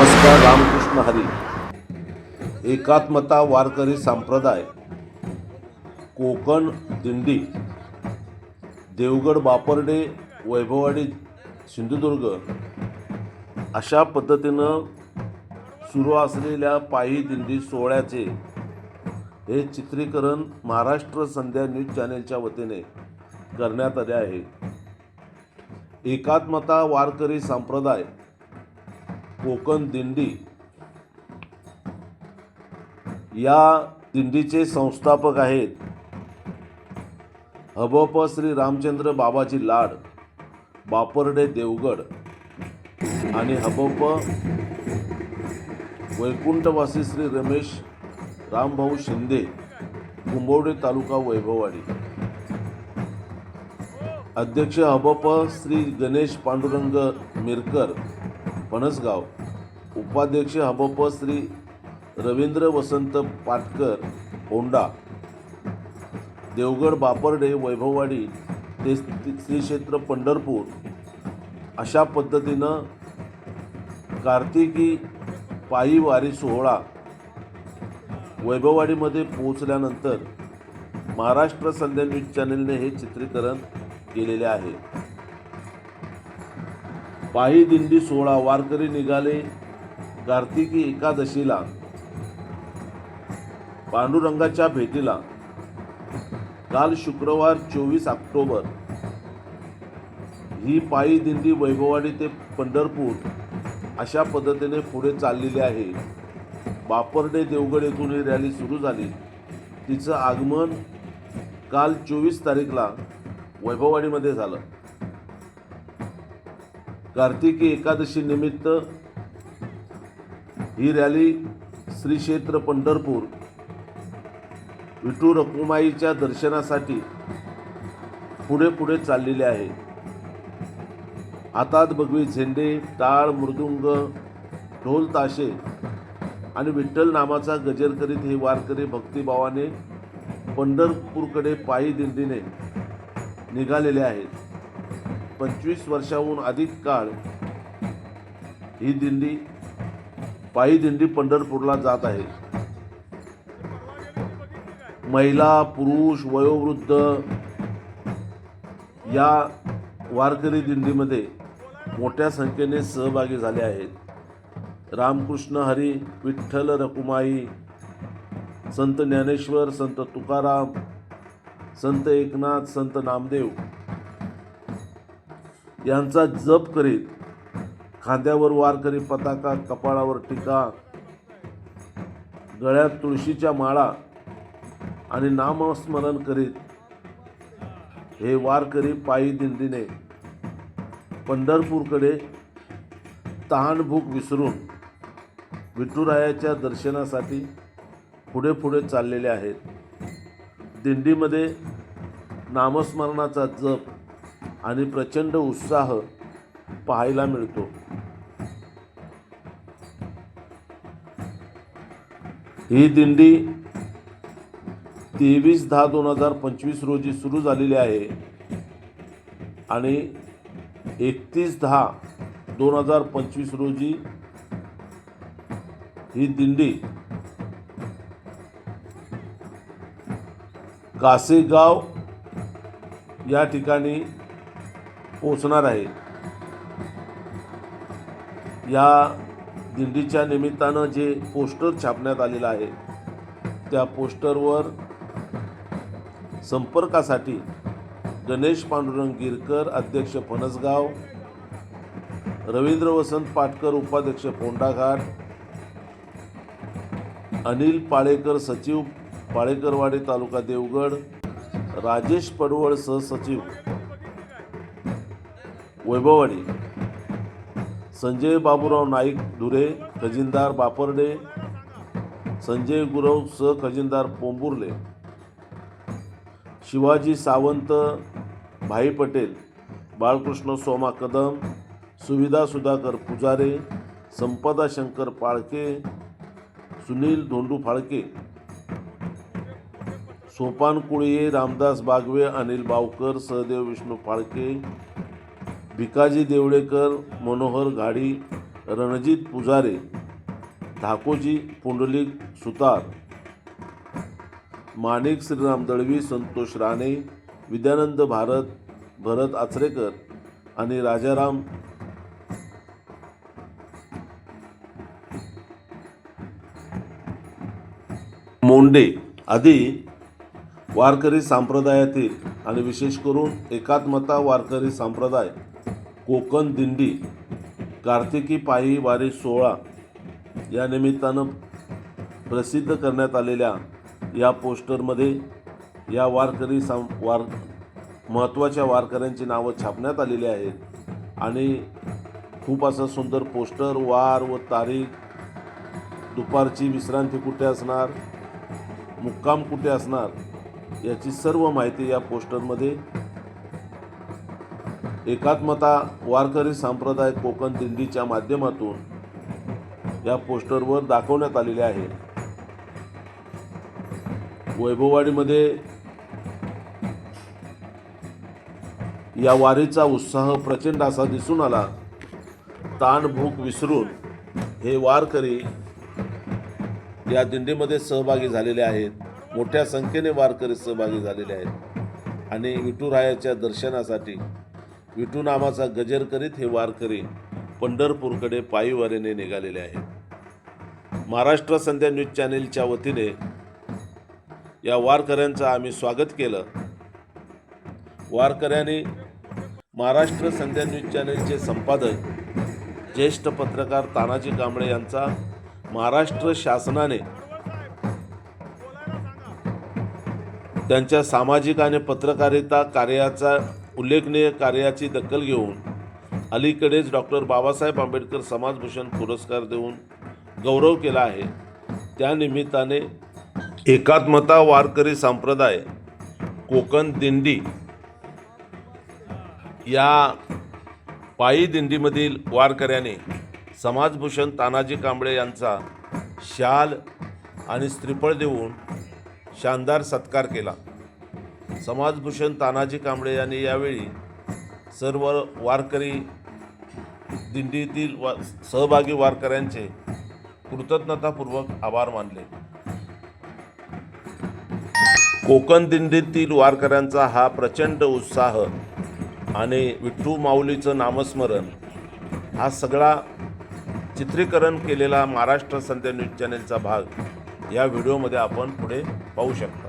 नमस्कार रामकृष्ण हरी. एकात्मता वारकरी संप्रदाय कोकण दिंडी देवगड बापर्डे वैभववाडी सिंधुदुर्ग अशा पद्धतीनं सुरू असलेल्या पायी दिंडी सोहळ्याचे हे चित्रीकरण महाराष्ट्र संध्या न्यूज चॅनेलच्या वतीने करण्यात आले आहे. एकात्मता वारकरी संप्रदाय कोकण दिंडी. या दिंडीचे संस्थापक आहेत हबप श्री रामचंद्र बाबाजी लाड बापर्डे देवगड आणि हबप वैकुंठवासी श्री रमेश रामभाऊ शिंदे कुंभवडे तालुका वैभववाडी. अध्यक्ष हबप श्री गणेश पांडुरंग मिरकर पणसगाव उपाध्यक्ष हबप श्री रवींद्र वसंत पाटकर होंडा देवगड बापर्डे वैभववाडी ते श्री क्षेत्र पंढरपूर अशा पद्धतीनं कार्तिकी पायी वारी सोहळा वैभववाडीमध्ये पोहोचल्यानंतर महाराष्ट्र संध्या न्यूज चॅनेलने हे चित्रीकरण केलेले आहे. पायी दिंडी सोहळा वारकरी निघाले कार्तिकी एकादशीला पांडुरंगाच्या भेटीला. काल शुक्रवार चोवीस ऑक्टोबर. ही पायी दिंडी वैभववाडी ते पंढरपूर अशा पद्धतीने पुढे चाललेली आहे. बापर्डे देवगड येथून ही रॅली सुरू झाली. तिचं आगमन काल चोवीस तारीखला वैभववाडीमध्ये झालं. कार्तिकी एकादशी निमित्त ही रॅली श्री क्षेत्र पंढरपूर विठू रकुमाईच्या दर्शनासाठी पुढे पुढे चाललेले आहे. हातात भगवी झेंडे टाळ मृदुंग ढोल ताशे आणि विठ्ठल नामाचा गजर करीत हे वारकरी भक्तिभावाने पंढरपूरकडे पायी दिंडीने निघालेले आहेत. पंचवीस वर्षाहून अधिक काळ ही दिंडी पायी दिंडी पंढरपूरला जात आहे. महिला पुरुष वयोवृद्ध या वारकरी दिंडीमध्ये मोठ्या संख्येने सहभागी झाले आहेत. रामकृष्ण हरी विठ्ठल रकुमाई संत ज्ञानेश्वर संत तुकाराम संत एकनाथ संत नामदेव यांचा जप करीत खांद्यावर वारकरी पताका कपाळावर टीका गळ्यात तुळशीच्या माळा आणि नामस्मरण करीत हे वारकरी पायी दिंडीने पंढरपूरकडे तहानभूक विसरून विठुरायाच्या दर्शनासाठी पुढे पुढे चाललेले आहेत. दिंडीमध्ये नामस्मरणाचा जप आणि प्रचंड उत्साह पाहायला मिळतो. ही दिंडी तेवीस दहा दोन हजार पंचवीस रोजी सुरू झालेली आहे आणि एकतीस दहा दोन हजार पंचवीस रोजी ही दिंडी कासेगाव या ठिकाणी पोचणार आहे. या दिंडीच्या निमित्तानं जे पोस्टर छापण्यात आलेलं आहे त्या पोस्टरवर संपर्कासाठी गणेश पांडुरंग गिरकर अध्यक्ष फणसगाव रवींद्र वसंत पाटकर उपाध्यक्ष फोंडाघाट अनिल पाळेकर सचिव पाळेकरवाडी तालुका देवगड राजेश पडवळ सहसचिव वैभववाडी. संजय बाबूराव नाईक धुरे खजिनदार बापर्डे संजय गुरव स खजिनदार पोंबुर्ले शिवाजी सावंत भाई पटेल बाळकृष्ण सोमा कदम सुविधा सुधाकर पुजारे संपदा शंकर पाळके सुनील धोंडू फाळके सोपान कुळये रामदास बागवे अनिल बावकर सहदेव विष्णू फाळके भिकाजी देवळेकर मनोहर घाडी रणजित पुजारे धाकोजी पुंडलिक सुतार माणिक श्रीराम दळवी संतोष राणे विद्यानंद भारत भरत आचरेकर आणि राजाराम मोंडे आदी वारकरी संप्रदायातील आणि विशेष करून एकात्मता वारकरी संप्रदाय कोकण दिंडी कार्तिकी पायी वारी सोहळा या निमित्तानं प्रसिद्ध करण्यात आलेल्या या पोस्टरमध्ये या वारकरी साम वार महत्त्वाच्या वारकऱ्यांची नावं छापण्यात आलेली आहेत आणि खूप असं सुंदर पोस्टर वार व तारीख दुपारची विश्रांती कुठे असणार मुक्काम कुठे असणार याची सर्व माहिती या पोस्टरमध्ये एकात्मता वारकरी संप्रदाय कोकण दिंडीच्या माध्यमातून या पोस्टरवर दाखवण्यात आलेले आहे. वैभववाडीमध्ये या वारीचा उत्साह प्रचंड असा दिसून आला. ताण भूक विसरून हे वारकरी या दिंडीमध्ये सहभागी झालेले आहेत. मोठ्या संख्येने वारकरी सहभागी झालेले आहेत. आणि विठुरायाच्या दर्शनासाठी विठू नामाचा गजर करीत हे वारकरी पंढरपूरकडे पायीवारीने निघालेले आहेत. महाराष्ट्र संध्या न्यूज चॅनेलच्या वतीने या वारकऱ्यांचं आम्ही स्वागत केलं. वारकऱ्यांनी महाराष्ट्र संध्या न्यूज चॅनेलचे संपादक ज्येष्ठ पत्रकार तानाजी कांबळे यांचा महाराष्ट्र शासनाने त्यांच्या सामाजिक आणि पत्रकारिता कार्याचा उल्लेखनीय कार्याची दखल घेऊन अलीकडेच डॉक्टर बाबासाहेब आंबेडकर समाजभूषण पुरस्कार देऊन गौरव केला आहे. त्यानिमित्ताने एकात्मता वारकरी संप्रदाय कोकण दिंडी या पायी दिंडीमधील वारकऱ्याने समाजभूषण तानाजी कांबळे यांचा शाल आणि स्त्रीफळ देऊन शानदार सत्कार केला. समाजभूषण तानाजी कांबळे यांनी यावेळी सर्व वारकरी दिंडीतील वा सहभागी वारकऱ्यांचे कृतज्ञतापूर्वक आभार मानले. कोकण दिंडीतील वारकऱ्यांचा हा प्रचंड उत्साह आणि विठ्ठू माऊलीचं नामस्मरण हा सगळा चित्रीकरण केलेला महाराष्ट्र संध्या न्यूज चॅनेलचा भाग या व्हिडिओमध्ये आपण पुढे पाहू शकता.